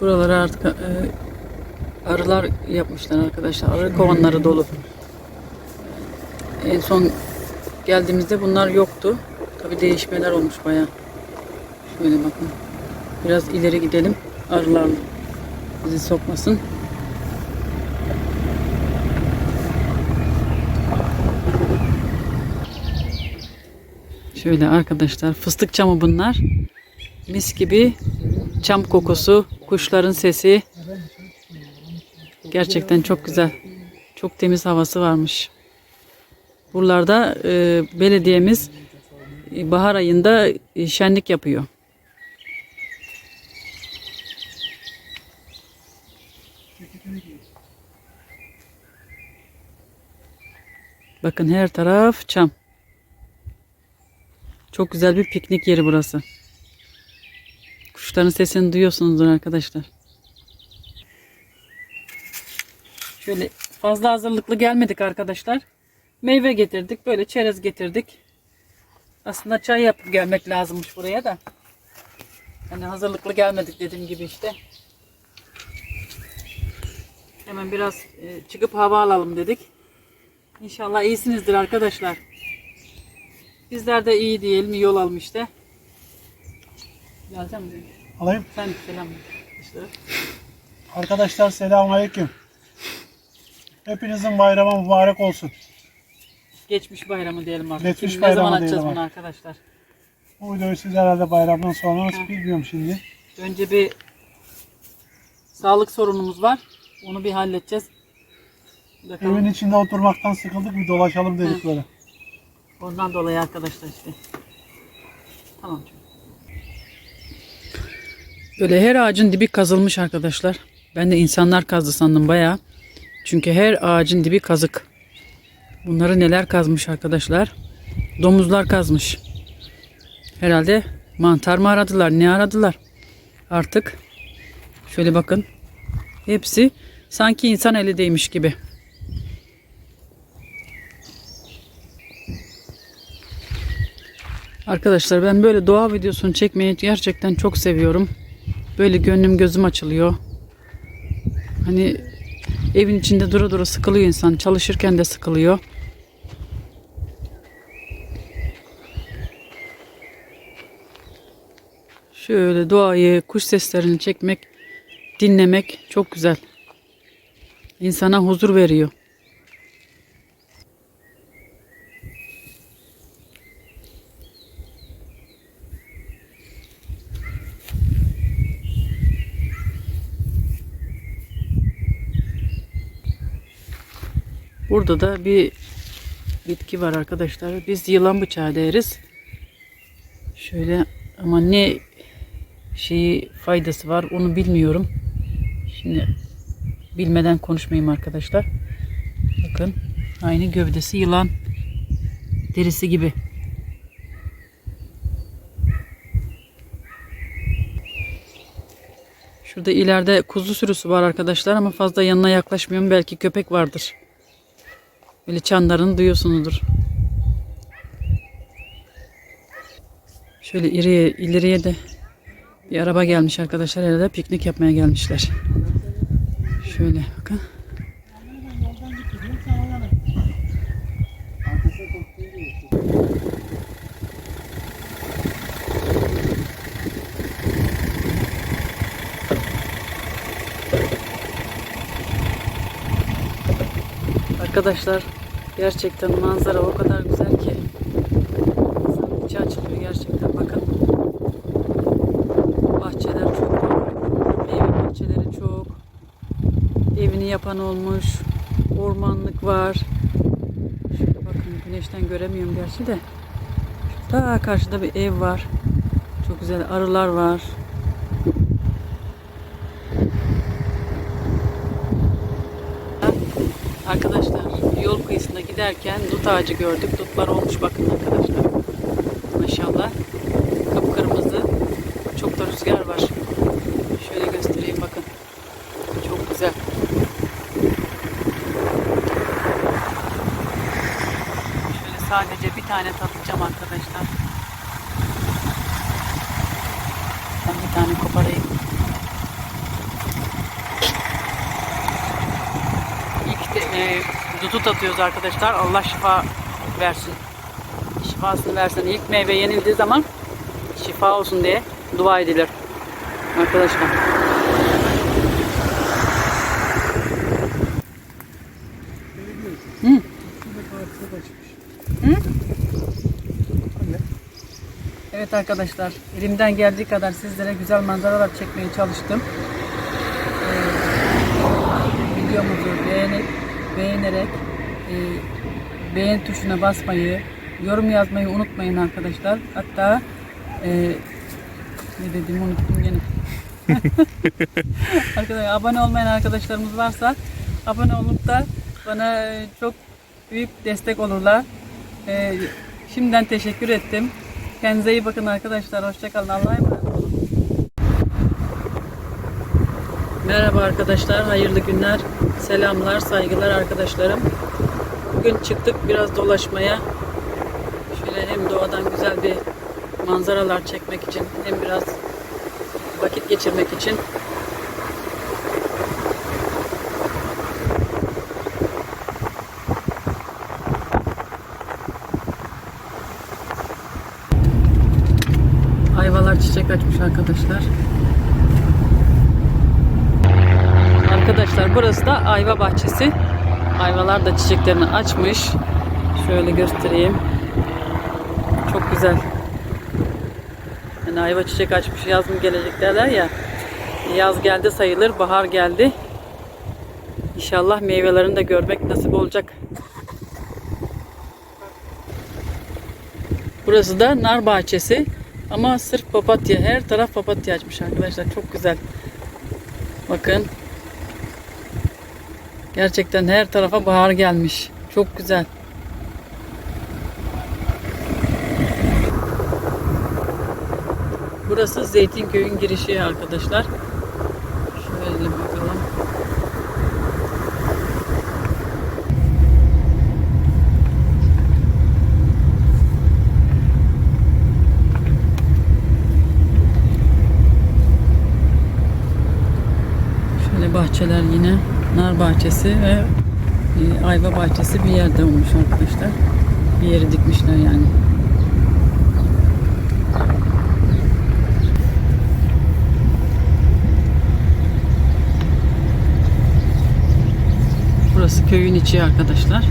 Buralara artık e, arılar yapmışlar arkadaşlar. Arı kovanları dolu. En son geldiğimizde bunlar yoktu. Tabi değişmeler olmuş bayağı. Şöyle bakın. Biraz ileri gidelim. Arılar bizi sokmasın. Şöyle arkadaşlar fıstık çamı bunlar. Mis gibi çam kokusu, kuşların sesi. Gerçekten çok güzel. Çok temiz havası varmış. Buralarda e, belediyemiz e, bahar ayında e, şenlik yapıyor. Bakın her taraf çam. Çok güzel bir piknik yeri burası. Kuşların sesini duyuyorsunuzdur arkadaşlar. Şöyle fazla hazırlıklı gelmedik arkadaşlar. Meyve getirdik. Böyle çerez getirdik. Aslında çay yapıp gelmek lazımmış buraya da. Hani hazırlıklı gelmedik dediğim gibi işte. Hemen biraz e, çıkıp hava alalım dedik. İnşallah iyisinizdir arkadaşlar. Bizler de iyi diyelim, yol almış işte. Geleceğim? Alayım. Sen selam. İşte. Arkadaşlar selamünaleyküm. Hepinizin bayramı mübarek olsun. Geçmiş bayramı diyelim artık. Geçmiş Şimdi ne zaman bayramı diyelim bunu arkadaşlar? Bu videoyu siz herhalde bayramdan sonra nasıl bilmiyorum şimdi. Önce bir sağlık sorunumuz var. Onu bir halledeceğiz. Bakalım. Evin içinde oturmaktan sıkıldık bir dolaşalım dedik Hı. böyle. Ondan dolayı arkadaşlar işte. Tamam. canım. Böyle her ağacın dibi kazılmış arkadaşlar. Ben de insanlar kazdı sandım bayağı. Çünkü her ağacın dibi kazık. Bunları neler kazmış arkadaşlar? Domuzlar kazmış. Herhalde mantar mı aradılar? Ne aradılar? Artık şöyle bakın. Hepsi sanki insan eli değmiş gibi. Arkadaşlar ben böyle doğa videosunu çekmeyi gerçekten çok seviyorum. Böyle gönlüm gözüm açılıyor. Hani evin içinde dura dura sıkılıyor insan. Çalışırken de sıkılıyor. Şöyle doğayı, kuş seslerini çekmek, dinlemek çok güzel. İnsana huzur veriyor. Burada da bir bitki var arkadaşlar. Biz yılan bıçağı deriz. Şöyle ama ne şeyi faydası var onu bilmiyorum. Şimdi bilmeden konuşmayayım arkadaşlar. Bakın aynı gövdesi yılan derisi gibi. Şurada ileride kuzu sürüsü var arkadaşlar ama fazla yanına yaklaşmıyorum. Belki köpek vardır. Böyle çanlarını duyuyorsunuzdur. Şöyle ileriye, ileriye de bir araba gelmiş arkadaşlar. Herhalde piknik yapmaya gelmişler. Şöyle bakın. Arkadaşlar gerçekten manzara o kadar güzel ki içi açılıyor gerçekten bakın. Bahçeler çok meyve bahçeleri çok evini yapan olmuş ormanlık var. Şöyle bakın güneşten göremiyorum gerçi de. Daha karşıda bir ev var. Çok güzel arılar var. arasında giderken dut ağacı gördük. Dutlar olmuş bakın arkadaşlar. Maşallah. Kıpkırmızı. Çok da rüzgar var. Şöyle göstereyim bakın. Çok güzel. Şöyle sadece bir tane tatacağım arkadaşlar. Ben bir tane koparayım. İlk de, e, dut atıyoruz arkadaşlar. Allah şifa versin. Şifasını versin. İlk meyve yenildiği zaman şifa olsun diye dua edilir. Arkadaşlar. Evet arkadaşlar, elimden geldiği kadar sizlere güzel manzaralar çekmeye çalıştım. Ee, videomuzu beğenip, beğenerek e, beğen tuşuna basmayı, yorum yazmayı unutmayın arkadaşlar. Hatta e, ne dediğimi unuttum gene. Arkadaşlar abone olmayan arkadaşlarımız varsa abone olup da bana e, çok büyük destek olurlar. E, şimdiden teşekkür ettim. Kendinize iyi bakın arkadaşlar. Hoşçakalın. Allah'a emanet Merhaba arkadaşlar. Hayırlı günler. Selamlar, saygılar arkadaşlarım. Bugün çıktık biraz dolaşmaya. Şöyle hem doğadan güzel bir manzaralar çekmek için hem biraz vakit geçirmek için Ayvalar çiçek açmış arkadaşlar. Arkadaşlar burası da ayva bahçesi. Ayvalar da çiçeklerini açmış. Şöyle göstereyim. Çok güzel. Yani ayva çiçek açmış yaz mı gelecek derler ya. Yaz geldi sayılır, bahar geldi. İnşallah meyvelerini de görmek nasip olacak. Burası da nar bahçesi. Ama sırf papatya. Her taraf papatya açmış arkadaşlar. Çok güzel. Bakın. Gerçekten her tarafa bahar gelmiş. Çok güzel. Burası Zeytinköy'ün girişi arkadaşlar. Şöyle bakalım. Şöyle bahçeler yine bahçesi ve e, ayva bahçesi bir yerde olmuş arkadaşlar. Bir yeri dikmişler yani. Burası köyün içi arkadaşlar.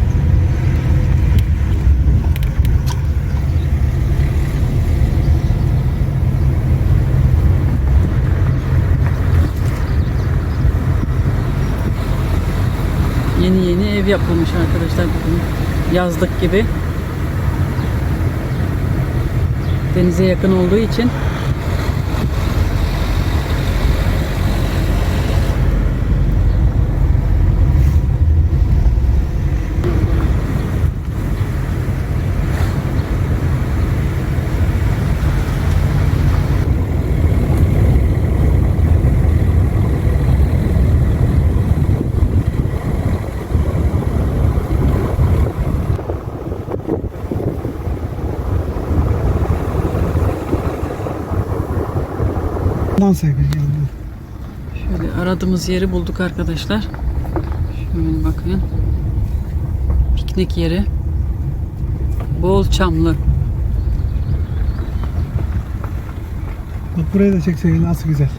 Ev yapılmış arkadaşlar bugün. Yazlık gibi. Denize yakın olduğu için Ondan sevgili. Şöyle aradığımız yeri bulduk arkadaşlar. Şöyle bakın. Piknik yeri. Bol çamlı. Bak burayı da çek sevgili nasıl güzel.